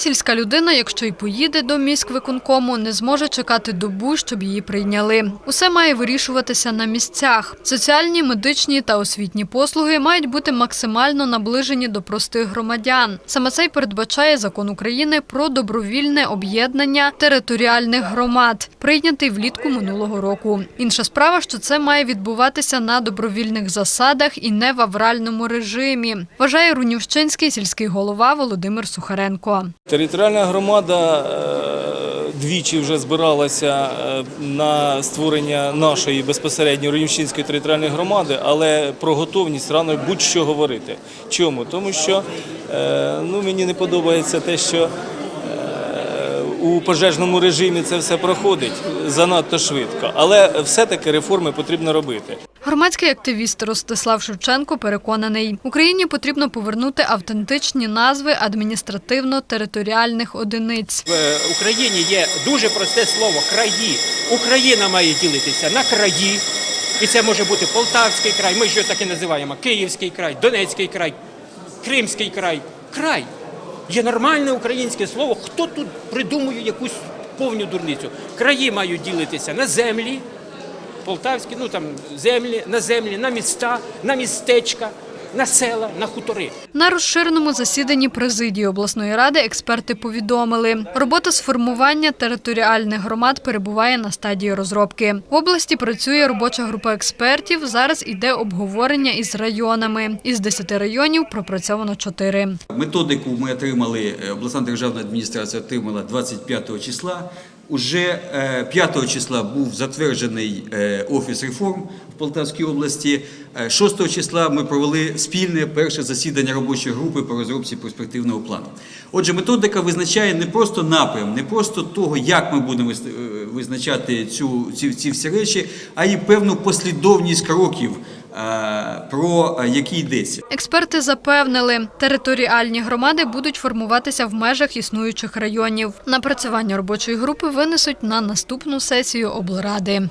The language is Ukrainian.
Сільська людина, якщо й поїде до міськвиконкому, не зможе чекати добу, щоб її прийняли. Усе має вирішуватися на місцях. Соціальні, медичні та освітні послуги мають бути максимально наближені до простих громадян. Саме це й передбачає закон України про добровільне об'єднання територіальних громад, прийнятий влітку минулого року. Інша справа, що це має відбуватися на добровільних засадах і не в авральному режимі, вважає Рунівщинський сільський голова Володимир Сухаренко. Територіальна громада е, двічі вже збиралася е, на створення нашої безпосередньо Рівненської територіальної громади, але про готовність рано будь-що говорити. Чому? Тому що е, ну, мені не подобається те, що у пожежному режимі це все проходить занадто швидко. Але все-таки реформи потрібно робити. Громадський активіст Ростислав Шевченко переконаний, Україні потрібно повернути автентичні назви адміністративно-територіальних одиниць. В Україні є дуже просте слово краї. Україна має ділитися на краї. І це може бути Полтавський край, ми його так і називаємо Київський край, Донецький край, Кримський край. Край. Є нормальне українське слово. Хто тут придумує якусь повню дурницю? Краї мають ділитися на землі, полтавські, ну там землі, на землі, на міста, на містечка, на села, на хутори. На розширеному засіданні президії обласної ради експерти повідомили, робота з формування територіальних громад перебуває на стадії розробки. В області працює робоча група експертів. Зараз іде обговорення із районами. Із 10 районів пропрацьовано 4. Методику ми отримали, е, обласна державна адміністрація отримала 25 числа. Уже е, 5 числа був затверджений е, офіс реформ в Полтавській області. Е, 6 числа ми провели спільне перше засідання робочої групи по розробці перспективного плану. Отже, методика визначає не просто напрям, не просто того, як ми будемо е, визначати цю, ці, ці всі речі, а й певну послідовність кроків, е, про е, які йдеться. Експерти запевнили, територіальні громади будуть формуватися в межах існуючих районів. Напрацювання робочої групи винесуть на наступну сесію облради.